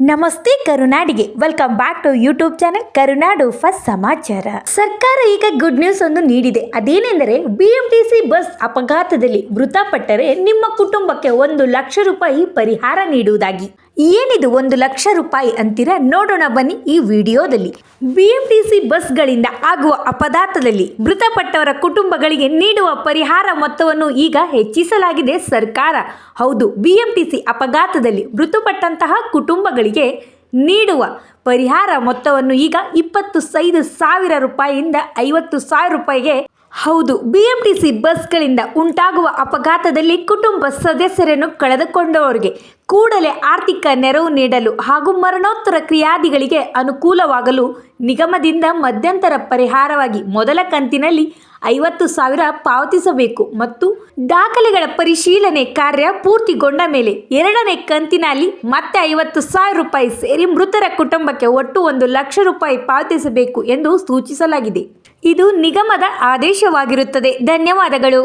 ನಮಸ್ತೆ ಕರುನಾಡಿಗೆ. Welcome back to YouTube channel Karunadu first ಸಮಾಚಾರ ಸರ್ಕಾರ ಈಗ ಗುಡ್ ನ್ಯೂಸ್ ಒಂದು ನೀಡಿದೆ. ಅದೇನೆಂದರೆ ಬಿಎಂಟಿಸಿ ಬಸ್ ಅಪಘಾತದಲ್ಲಿ ಮೃತಪಟ್ಟರೆ ನಿಮ್ಮ ಕುಟುಂಬಕ್ಕೆ ಒಂದು ಲಕ್ಷ ರೂಪಾಯಿ ಪರಿಹಾರ ನೀಡುವುದಾಗಿ. ಏನಿದು ಒಂದು ಲಕ್ಷ ರೂಪಾಯಿ ಅಂತೀರ ನೋಡೋಣ ಬನ್ನಿ ಈ ವಿಡಿಯೋದಲ್ಲಿ. ಬಿಎಂಟಿಸಿ ಬಸ್ಗಳಿಂದ ಆಗುವ ಅಪಘಾತದಲ್ಲಿ ಮೃತಪಟ್ಟವರ ಕುಟುಂಬಗಳಿಗೆ ನೀಡುವ ಪರಿಹಾರ ಮೊತ್ತವನ್ನು ಈಗ ಹೆಚ್ಚಿಸಲಾಗಿದೆ ಸರ್ಕಾರ. ಹೌದು, ಬಿಎಂಟಿಸಿ ಅಪಘಾತದಲ್ಲಿ ಮೃತಪಟ್ಟಂತಹ ಕುಟುಂಬಗಳಿಗೆ ನೀಡುವ ಪರಿಹಾರ ಮೊತ್ತವನ್ನು ಈಗ ಇಪ್ಪತ್ತು ಐದು ಸಾವಿರ ರೂಪಾಯಿಯಿಂದ ಐವತ್ತು ಸಾವಿರ ರೂಪಾಯಿಗೆ ಹೌದು, ಬಿಎಂಟಿಸಿ ಬಸ್ಗಳಿಂದ ಉಂಟಾಗುವ ಅಪಘಾತದಲ್ಲಿ ಕುಟುಂಬ ಸದಸ್ಯರನ್ನು ಕಳೆದುಕೊಂಡವರಿಗೆ ಕೂಡಲೇ ಆರ್ಥಿಕ ನೆರವು ನೀಡಲು ಹಾಗೂ ಮರಣೋತ್ತರ ಕ್ರಿಯಾದಿಗಳಿಗೆ ಅನುಕೂಲವಾಗಲು ನಿಗಮದಿಂದ ಮಧ್ಯಂತರ ಪರಿಹಾರವಾಗಿ ಮೊದಲ ಕಂತಿನಲ್ಲಿ ಐವತ್ತು ಸಾವಿರ ಪಾವತಿಸಬೇಕು ಮತ್ತು ದಾಖಲೆಗಳ ಪರಿಶೀಲನೆ ಕಾರ್ಯ ಪೂರ್ತಿಗೊಂಡ ಮೇಲೆ ಎರಡನೇ ಕಂತಿನಲ್ಲಿ ಮತ್ತೆ ಐವತ್ತು ಸಾವಿರ ರೂಪಾಯಿ ಸೇರಿ ಮೃತರ ಕುಟುಂಬಕ್ಕೆ ಒಟ್ಟು ಒಂದು ಲಕ್ಷ ರೂಪಾಯಿ ಪಾವತಿಸಬೇಕು ಎಂದು ಸೂಚಿಸಲಾಗಿದೆ. ಇದು ನಿಗಮದ ಆದೇಶವಾಗಿರುತ್ತದೆ. ಧನ್ಯವಾದಗಳು.